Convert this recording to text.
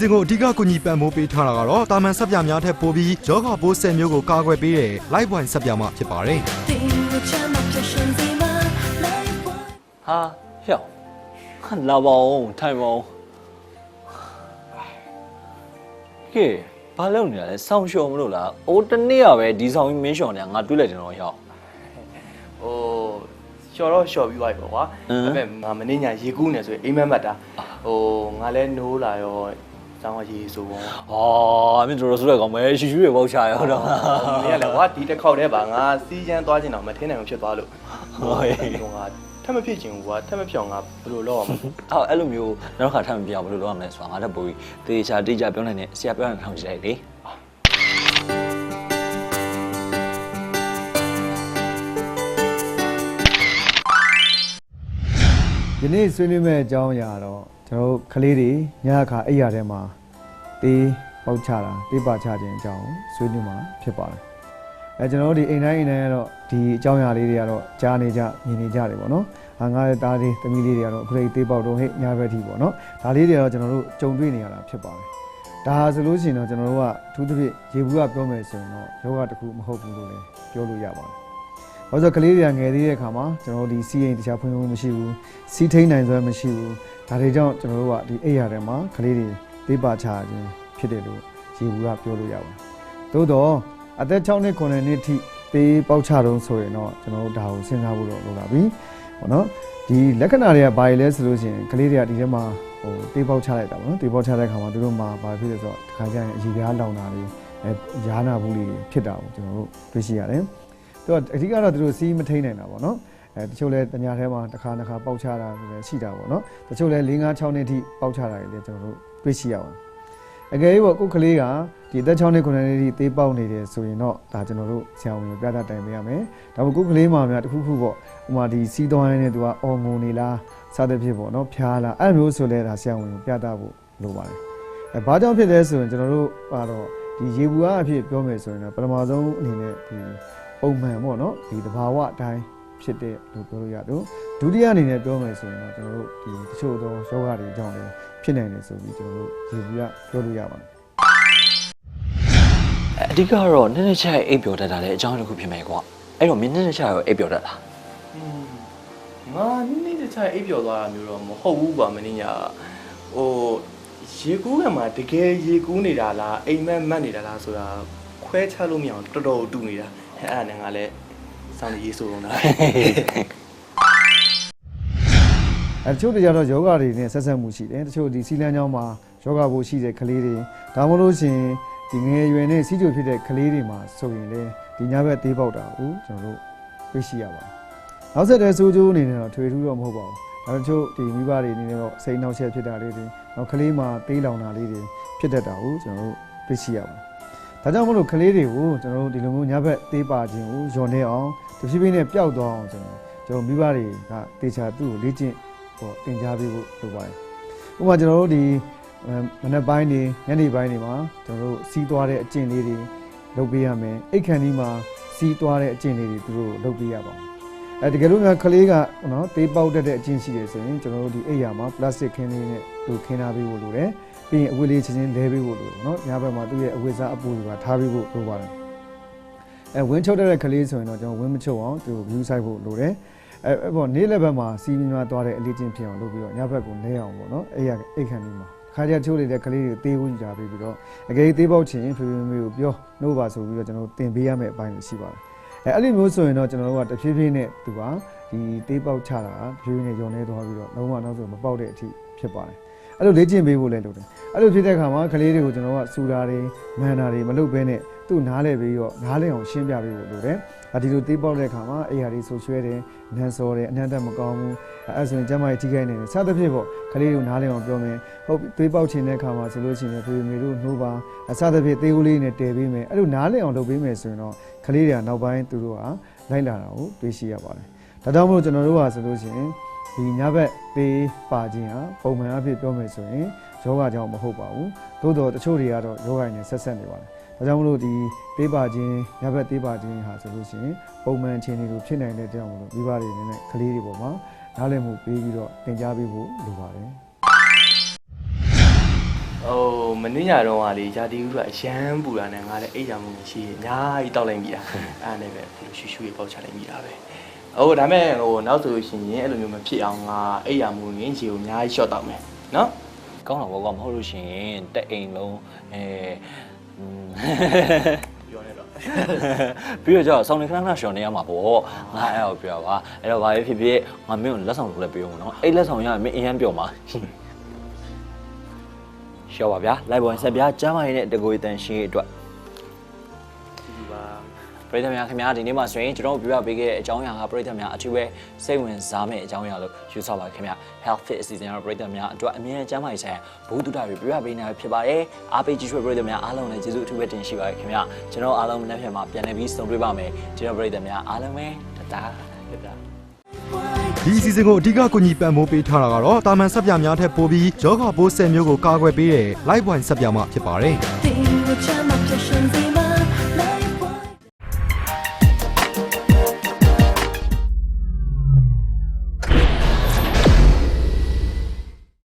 စဉ်ကိုအဓိကကူညီပံ့ပိုးပေးထားတာကတော့တာမန်ဆက်ပြများထက်ပိုပြီးယောဂပိုးဆယ်မျိုးကိုကာကွယ်ပေးတဲ့ Live Wine ဆက်ပြမှဖြစ်ပါတယ်။ဟာဟျော့လာပါအောင်ထိုင်ပါအောင်။ကဲဘာလုပ်နေရလဲဆောင်းလျှော်မလို့လား။အိုးတနေ့ကပဲဒီဆောင်းကြီးမင်းလျှော်နေတာငါတွေးလိုက်တယ်တော့ဟျော့။ဟိုျော်တော့လျှော်ပြီးသွားပြီပေါ့ကွာဒါပေမဲ့ငါမနေ့ညရေကူးနေဆိုရင်အိမ်မက်မက်တာဟိုငါလဲနိုးလာရော စောင်းကရေဆိုပေါ့ဟောမင်းတို့ဆိုရကောင်မဲရှူရှူရေပေါက်ချရဟုတ်တော့မင်းကလည်းကွာဒီတစ်ခေါက်တည်းပါငါစီးချမ်းသွားချင်တော့မထင်းနိုင်ဘူးဖြစ်သွားလို့ဟုတ်ရဲ့ဟိုငါထပ်မဖြစ်ချင်ဘူးကွာထပ်မဖြစ်အောင်ငါဘယ်လိုလုပ်အောင်အော်အဲ့လိုမျိုးနောက်တစ်ခါထပ်မပြအောင်ဘယ်လိုလုပ်ရမလဲဆိုတာငါတက်ပို့ပြီးတေချာတေချာပြောနိုင်တယ်ဆရာပြောနိုင်ထောင်ကြည့်လိုက်လေဒီနေ့ဆွေးနွေးမယ့်အကြောင်းအရာတော့ ကျွန်တော်တို့ကလေးတွေညအခါအိပ်ရာထဲမှာတေးပေါက်ချတာတေးပါချခြင်းအကြောင်းကိုဆွေးနွေးမှာဖြစ်ပါတယ်အဲကျွန်တော်တို့ဒီအိမ်တိုင်းအိမ်တိုင်းကတော့ဒီအကြောင်းအရာလေးတွေကတော့ကြားနေကြမြင်နေကြတယ်ပေါ့နော်ဟာငါရဲ့သားလေးသမီးလေးတွေကတော့အခုလေးတေးပေါက်တော့ဟဲ့ညဘက်ထိပေါ့နော်ဒါလေးတွေကတော့ကျွန်တော်တို့ကြုံတွေ့နေရတာဖြစ်ပါတယ်ဒါဟာဆိုလို့ရှိရင်တော့ကျွန်တော်တို့ကအထူးသဖြင့်ရေဘူးကပြောမယ်ဆိုရင်တော့ယောဂတစ်ခုမဟုတ်ဘူးလို့လည်းပြောလို့ရပါတယ်။ဘာလို့လဲဆိုတော့ကလေးတွေကငယ်သေးတဲ့အခါမှာကျွန်တော်တို့ဒီစီးရင်တခြားဖွင့်ဖို့မရှိဘူး။စီးထိန်နိုင်စွမ်းမရှိဘူး။ ဒါတွေကြောင့်ကျွန်တော်တို့ကဒီအိပ်ရာထဲမှာကလေးတွေသေးပါချခြင်းဖြစ်တယ်လို့ရေဘူးကပြောလို့ရပါတယ်။သို့တော့အသက်6နှစ်9နှစ်ထိသေးပေါက်ချတုံးဆိုရင်တော့ကျွန်တော်တို့ဒါကိုစဉ်းစားဖို့တော့လိုလာပြီ။ပေါ့နော်။ဒီလက္ခဏာတွေကဘာတွေလဲဆိုလို့ရှိရင်ကလေးတွေကဒီထဲမှာဟိုသေးပေါက်ချလိုက်တာပေါ့နော်။သေးပေါက်ချတဲ့အခါမှာသူတို့မှာဘာဖြစ်လဲဆိုတော့ဒီခါကျရင်အကြီးပြားလောင်တာတွေအဲရားနာဘူးလေးတွေဖြစ်တာကိုကျွန်တော်တို့တွေ့ရှိရတယ်။သူကအဓိကတော့သူတို့စီးမထိန်နိုင်တာပေါ့နော် အဲတချို့လဲတညာထဲမှာတစ်ခါတစ်ခါပေါက်ချတာလည်းရှိတာပေါ့နော်တချို့လဲ၄၅6နှစ်ထိပေါက်ချတာတွေလည်းကျွန်တော်တို့တွေ့ရှိရပါတယ်အကယ်၍ပေါ့ကိုယ်ကလေးကဒီသက်6နှစ်9နှစ်ထိသေးပေါက်နေတယ်ဆိုရင်တော့ဒါကျွန်တော်တို့ဆရာဝန်ကိုပြသတိုင်ပေးရမယ်ဒါပေမဲ့ကိုယ်ကလေးမှများတစ်ခုခုပေါ့ဥမာဒီစီးသွားရင်းနဲ့သူကအော်ငုံနေလားစသဖြင့်ပေါ့နော်ဖျားလားအဲ့လိုမျိုးဆိုလဲဒါဆရာဝန်ကိုပြသဖို့လိုပါတယ်အဲဘာကြောင့်ဖြစ်လဲဆိုရင်ကျွန်တော်တို့ကတော့ဒီရေဘူးအားအဖြစ်ပြောမယ်ဆိုရင်တော့ပထမဆုံးအနေနဲ့ဒီပုံမှန်ပေါ့နော်ဒီတဘာဝအတိုင်း ဖြစ်တဲ့လို့ပြောလို့ရတယ်ဒုတိယအနေနဲ့ပြောမယ်ဆိုရင်တော့ကျွန်တော်တို့ဒီတချို့သောယောဂတွေအကြောင်းလည်းဖြစ်နိုင်တယ်ဆိုပြီးကျွန်တော်တို့ဒီဘူးကပြောလို့ရပါတယ်အဓိကတော့နည်းနည်းချက်အိပ်ပျော်တတ်တာလည်းအကြောင်းတစ်ခုဖြစ်မယ်ကွာအဲ့တော့မင်းနည်းနည်းချက်ရောအိပ်ပျော်တတ်လားငါနေ့တစ်ခြားအိပ်ပျော်သွားတာမျိုးတော့မဟုတ်ဘူးကွာမင်းညာဟိုရေကူးကမှာတကယ်ရေကူးနေတာလားအိမ်မက်မက်နေတာလားဆိုတာခွဲခြားလို့မရအောင်တော်တော်တူနေတာအဲ့အဲ့ဒါနဲ့ငါလည်း စောင်းရေးဆိုတော့တာအဲတချို့တွေကြတော့ယောဂတွေနဲ့ဆက်ဆက်မှုရှိတယ်တချို့ဒီစီလန်းချောင်းမှာယောဂဘို့ရှိတဲ့ကလေးတွေဒါမှမဟုတ်ရှင်ဒီငယ်ရွယ်နဲ့စီးကြိုဖြစ်တဲ့ကလေးတွေမှာဆိုရင်လေဒီညဘက်သေးပေါက်တာကိုကျွန်တော်တို့သိရှိရပါတယ်နောက်ဆက်တဲ့ဆိုးကျိုးအနေနဲ့တော့ထွေထူးတော့မဟုတ်ပါဘူးဒါတချို့ဒီမိဘတွေအနေနဲ့တော့စိတ်နှောက်ယှက်ဖြစ်တာလေးတွေနောက်ကလေးမှာသေးလောင်တာလေးတွေဖြစ်တတ်တာကိုကျွန်တော်တို့သိရှိရပါတယ် ဒါကြောင့်မလို့ကလေးတွေကိုကျွန်တော်တို့ဒီလိုမျိုးညဘက်သေးပါခြင်းကိုယွန်နေအောင်တဖြည်းဖြည်းနဲ့ပျောက်သွားအောင်ကျွန်တော်ကျွန်တော်မိဘတွေကတေချာသူ့ကိုလေ့ကျင့်ဟောတင် जा ပေးဖို့လိုပါတယ်ဥပမာကျွန်တော်တို့ဒီအဲမနက်ပိုင်းနေညနေပိုင်းနေမှာကျွန်တော်တို့စီးသွားတဲ့အကျင့်လေးတွေလုပ်ပေးရမယ်အိတ်ခမ်းဒီမှာစီးသွားတဲ့အကျင့်လေးတွေသူတို့လုပ်ပေးရပါမယ်အဲတကယ်လို့များကလေးကနော်တေးပေါက်တတ်တဲ့အကျင့်ရှိတယ်ဆိုရင်ကျွန်တော်တို့ဒီအိတ်ရမှာပလတ်စတစ်ခင်းလေးနဲ့သူခင်းထားပေးဖို့လိုတယ် ပြီးရင်အဝတ်လေးချင်းချင်းလဲပေးဖို့လိုတယ်နော်ညဘက်မှာသူ့ရဲ့အဝတ်စားအပူတွေပါထားပေးဖို့လိုပါတယ်အဲဝင်းချုပ်တဲ့ကလေးဆိုရင်တော့ကျွန်တော်ဝင်းမချုပ်အောင်သူကို view ဆိုင်ဖို့လိုတယ်အဲအဲ့ပေါ့နေ့လည်းဘက်မှာစီးမြများသွားတဲ့အလေးချင်းဖြစ်အောင်လုပ်ပြီးတော့ညဘက်ကိုလဲအောင်ပေါ့နော်အဲ့ရအိတ်ခမ်းလေးမှာခါကြချိုးနေတဲ့ကလေးတွေတေးဝင်ကြပြီးပြီးတော့အကယ်သေးပေါက်ချင်ဖေဖေမေကိုပြောနှုတ်ပါဆိုပြီးတော့ကျွန်တော်တင်ပေးရမယ့်အပိုင်းတွေရှိပါတယ်အဲအဲ့လိုမျိုးဆိုရင်တော့ကျွန်တော်တို့ကတဖြည်းဖြည်းနဲ့သူကဒီတေးပေါက်ချတာတဖြည်းဖြည်းနဲ့ယုံနေသွားပြီးတော့လုံးဝနောက်ဆိုမပေါက်တဲ့အထိဖြစ်ပါတယ် အဲ့လိုလေ့ကျင့်ပေးဖို့လည်းလုပ်တယ်အဲ့လိုဖြစ်တဲ့အခါမှာကလေးတွေကိုကျွန်တော်ကစူတာတွေမန်တာတွေမလုပ်ဘဲနဲ့သူ့နားလဲပြီးတော့နားလဲအောင်ရှင်းပြပေးဖို့လုပ်တယ်အဒီလိုတေးပေါက်တဲ့အခါမှာအိယာတွေဆိုရွှဲတယ်နန်းစောတယ်အနှံ့တက်မကောင်းဘူးအဲ့ဆိုရင်ကျမကြီးထိခိုက်နေတယ်စသဖြင့်ပေါ့ကလေးတွေကိုနားလဲအောင်ပြောမယ်ဟုတ်ပြီသွေးပေါက်ချင်တဲ့အခါမှာဆိုလို့ရှိရင်ဖေမေတို့နှိုးပါအစသဖြင့်သေးဦးလေးနဲ့တည်ပေးမယ်အဲ့လိုနားလဲအောင်လုပ်ပေးမယ်ဆိုရင်တော့ကလေးတွေကနောက်ပိုင်းသူတို့ကလိုက်လာတာကိုတွေ့ရှိရပါတယ်ဒါကြောင့်မလို့ကျွန်တော်တို့ကဆိုလို့ရှိရင် ဒီညဘက်သေးပါခြင်းဟာပုံမှန်အဖြစ်ပြောမယ်ဆိုရင်ယောဂကြောင့်မဟုတ်ပါဘူးသို့တော့တချို့တွေကတော့ယောဂနဲ့ဆက်ဆက်နေပါတယ်ဒါကြောင့်မလို့ဒီသေးပါခြင်းညဘက်သေးပါခြင်းဟာဆိုလို့ရှိရင်ပုံမှန်အခြေအနေလိုဖြစ်နိုင်တဲ့ကြောင့်မလို့မိဘတွေအနေနဲ့ကလေးတွေပေါ်မှာနားလည်မှုပေးပြီးတော့တင် जा ပေးဖို့လိုပါတယ်ဟိုမင်းညာတော့ကလေဂျာတီဦးကအရန်ပူတာနဲ့ငါလည်းအိတ်ရမှုမရှိရင်အများကြီးတောက်လိုက်မိတာအဲ့ဒါနဲ့ပဲအခုလိုရှူရှူရေပေါက်ချလိုက်မိတာပဲ ဟိုဒါမဲ့ဟိုနောက်ဆိုလို့ရှိရင်အဲ့လိုမျိုးမဖြစ်အောင်ငါအိတ်ရမှုငင်းချီကိုအများကြီးရှော့တောက်မယ်နော်ကောင်းတာဘောကမဟုတ်လို့ရှိရင်တက်အိမ်လုံးအဲอืมပြောနေတော့ပြီးတော့ကျတော့ဆောင်းနေခဏခဏရှောင်နေရမှာပေါ့ငါအဲ့တော့ပြောပါအဲ့တော့ဘာပဲဖြစ်ဖြစ်ငါမင်းကိုလက်ဆောင်လုပ်လဲပေးအောင်နော်အဲ့လက်ဆောင်ရရင်မင်းအရင်ပြောမှာရှော့ပါဗျာလိုက်ပေါ်ဆက်ဗျာကျမ်းမာရေးနဲ့တကိုယ်တန်ရှင်းရေးအတွက်ဒီပါ ပရိသတ်များခင်ဗျာဒီနေ့မှာဆိုရင်ကျွန်တော်တို့ပြပြပေးခဲ့တဲ့အကြောင်းအရာကပရိသတ်များအထူးပဲစိတ်ဝင်စားမယ့်အကြောင်းအရာလို့ယူဆပါခင်ဗျာ Health Fit အစီအစဉ်ကတော့ပရိသတ်များအတွက်အမြဲတမ်းကျန်းမာရေးဆိုင်ရာဘုဒ္ဓတာတွေပြပြပေးနေဖြစ်ပါတယ်အားပေးကြည့်ရွှေပရိသတ်များအားလုံးလည်းကျေးဇူးအထူးပဲတင်ရှိပါတယ်ခင်ဗျာကျွန်တော်အားလုံးမနေ့ပြန်မှာပြန်လည်ပြီးဆုံတွေ့ပါမယ်ကျွန်တော်ပရိသတ်များအားလုံးပဲတတားတတားဒီအစီအစဉ်ကိုအဓိကကူညီပံ့ပိုးပေးထားတာကတော့တာမန်ဆက်ပြများထက်ပိုပြီးယောဂပိုး10မျိုးကိုကာကွယ်ပေးတဲ့ Life Wine ဆက်ပြမှဖြစ်ပါတယ်။